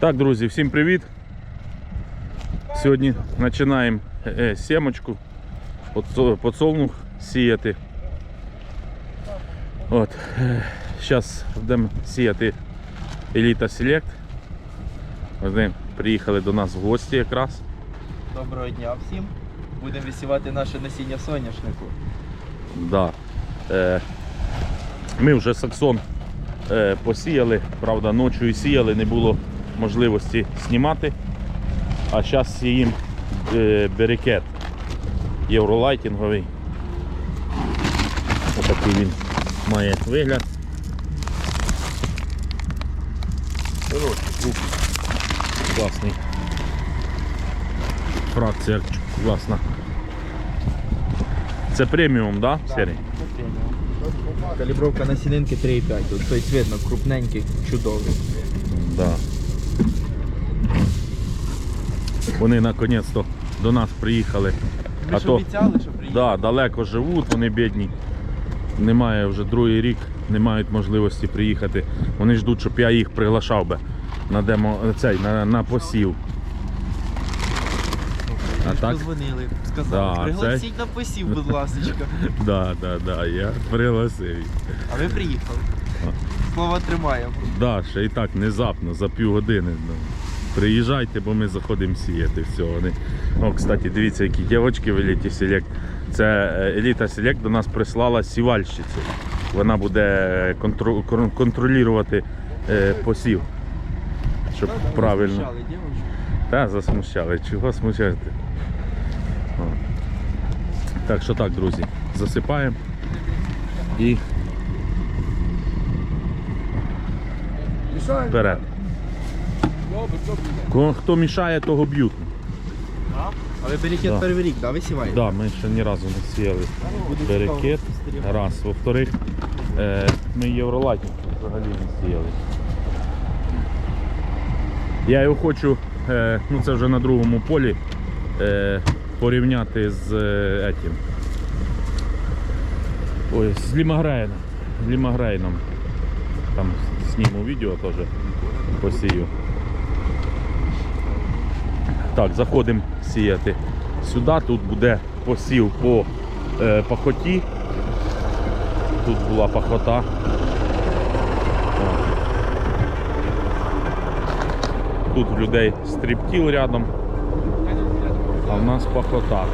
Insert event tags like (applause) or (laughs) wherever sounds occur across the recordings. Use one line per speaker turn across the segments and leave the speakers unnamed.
Так, друзі, всім привіт. Сьогодні починаємо е, сімочку, подсолнух сіяти. От. Зараз будемо сіяти Еліта Селект. Вони приїхали до нас в гості якраз.
Доброго дня всім. Будемо висівати наше насіння соняшнику.
Да. Е, ми вже саксон е, посіяли, правда, ночі сіяли, не було можливості знімати. А зараз сіїм е, берекет євролайтинговий. Отакий він має вигляд. Коротше, класний. Фракція класна. Це преміум, да, Сергій?
Калібровка на насінинки 3,5. Тут той видно, крупненький, чудовий.
Да. Вони наконець-то до нас приїхали.
Ви
А
ж
то-
обіцяли, що приїдете?
Да, далеко живуть, вони бідні. Немає вже другий рік, не мають можливості приїхати. Вони ждуть, щоб я їх приглашав би на демо цей, на, на посів. А так?
Позвонили, сказали,
Да,
пригласіть на посів, будь ласка. (laughs)
Да, да, да, я пригласив. їх.
А ви приїхали. Слово тримаємо.
Да, ще і так внезапно, за півгодини. Ну, приїжджайте, бо ми заходимо сіяти. Все, вони. О, кстати, дивіться, які дівчатки в Еліті Селект. Це е, Еліта Селект до нас прислала сівальщицю. Вона буде контру- контролювати е, посів. Щоб правильно.
Смущали дівчинку.
Та, засмущали. Чого смущати? О. Так що так, друзі, засипаємо і вперед. Хто мішає, того б'ють.
А ви берекет
Да.
перший рік, да, висіваєте?
Да, ми ще ні разу не сіяли берекет. Раз. Во-вторых, е, ми євролатів взагалі не сіяли. Я його хочу, е, ну це вже на другому полі, е, порівняти з е, етім. Ой, з Лімагрейном. З Лімагрейном. Там зніму відео теж посію. Так, заходимо сіяти сюди. Тут буде посів по е, пахоті. Тут була пахота. Тут в людей стріптіл рядом, а в нас пахота.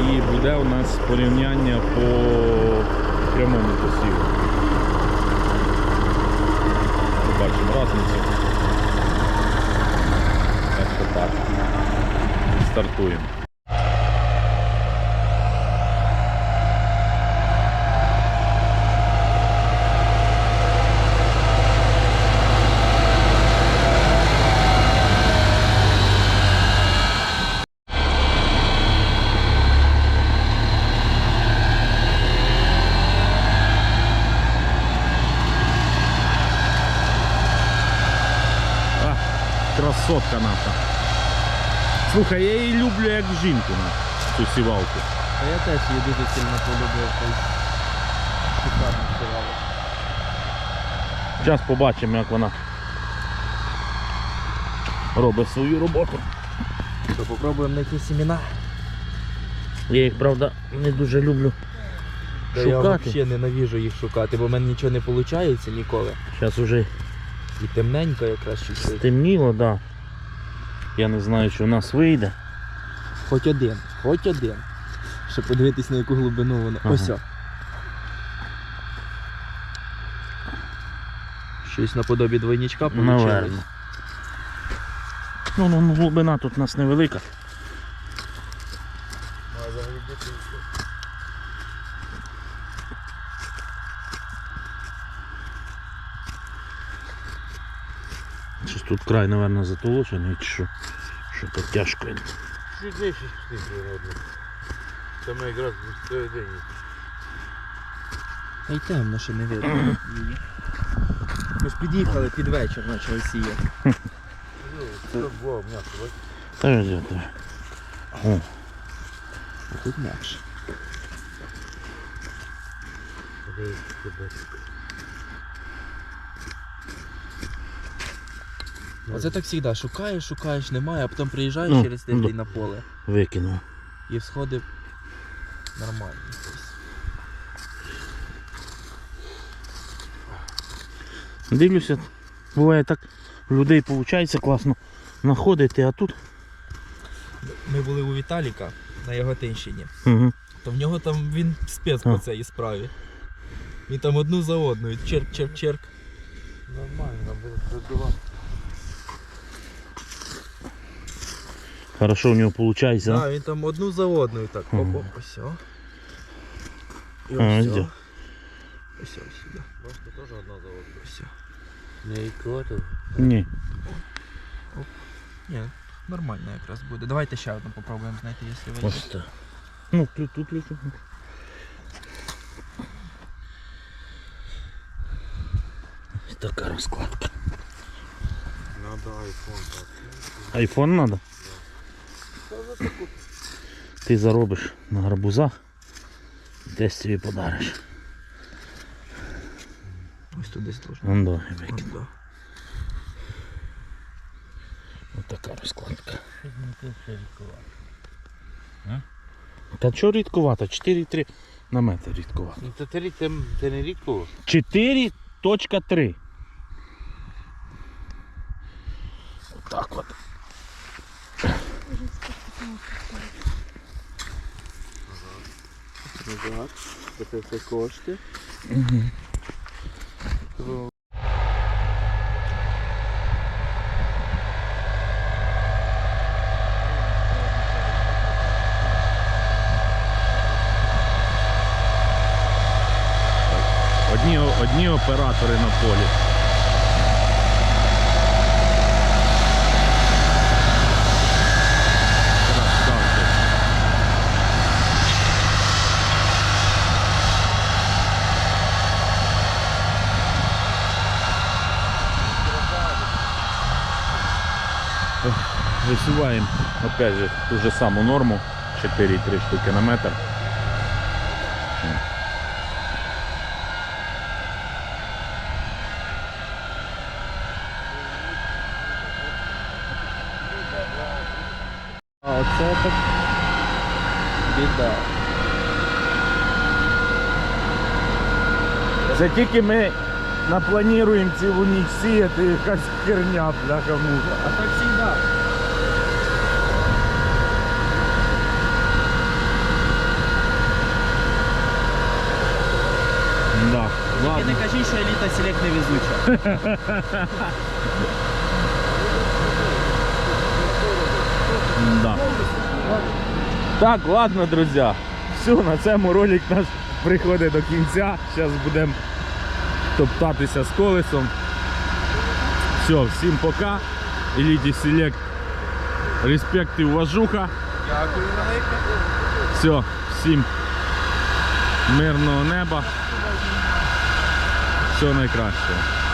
І буде у нас порівняння по прямому посіву. Побачимо різницю. Так. Стартуємо. А, красотка наша. Слухай, я її люблю як жінку на цю сівалку.
Та я теж її дуже сильно полюбив. шикарно сівали.
Зараз побачимо, як вона робить свою роботу.
То попробуємо знайти семена.
Я їх, правда, не дуже люблю
Та я
шукати.
взагалі ненавіжу їх шукати, бо в мене нічого не виходить ніколи.
Зараз вже
І темненько якраз чуть-чуть.
стемніло, так. Да. Я не знаю, що в нас вийде.
Хоч один, хоч один. Щоб подивитись на яку глибину воно.
Ага.
Ось. о. Щось наподобі двойничка получилось.
Наверно. Ну, ну, ну, глибина тут у нас невелика. Щось тут край, напевно, затолочений, чи що. Що то тяжко.
Чуть нижче природно. Саме якраз всередині.
Та й темно, ще не видно. Ми ж під'їхали під вечір, почали сіяти.
Це було м'ясо, бачиш?
Та ж де. О,
А тут м'якше.
Подивись, це
Оце так завжди. Шукаєш, шукаєш, немає, а потім приїжджаєш
Ну,
через
ну.
на поле
Викинув.
і всходи нормальні. Тобто,
Дивлюся, буває так, у людей виходить класно знаходити, а тут.
Ми були у Віталіка на Яготинщині.
Угу.
То в нього там він спец по цій справі. Він там одну за одною. Черк, черк, черк.
Нормально, нам буде
Хорошо у нього виходить,
Так,
да?
він там одну за одною так. Оп,
Ага.
оп, ось. о. І
А,
ось.
де?
о. Ось ось сюди.
Бачите, теж одна заводка.
Ось. о.
Не ікотов.
Ні.
Ні, нормально якраз буде. Давайте ще одну попробуємо знайти, якщо вийде.
Ось так. Ну, тут, тут, тут. тут. Ось така розкладка.
Надо айфон так.
Айфон треба? Ти заробиш на гарбузах, десь тобі подариш.
Ось тут десь должно.
Вон до, я
Ось,
викину. Ось така розкладка. Та чого рідкувато? 4,3 на метр рідкувато.
Ну ти, не рідко.
4.3. Отак от.
Назад. Це все кошти.
Одні, одні оператори на полі. Висуваємо опять же ту же саму норму 4,3 штуки на метр.
А оце так біда.
Це тільки ми наплануємо цілу ніч сіяти якась херня, бляха муха.
А так завжди.
Да.
Тільки
Ладно.
не кажіть, що еліта селект не везуча.
Да. Так, ладно, друзі. Все, на цьому ролик наш приходить до кінця. Зараз будемо топтатися з колесом. Все, всім пока. Еліті Селект. Респект і уважуха.
Дякую велике.
Все, всім мирного неба. Всього найкращого.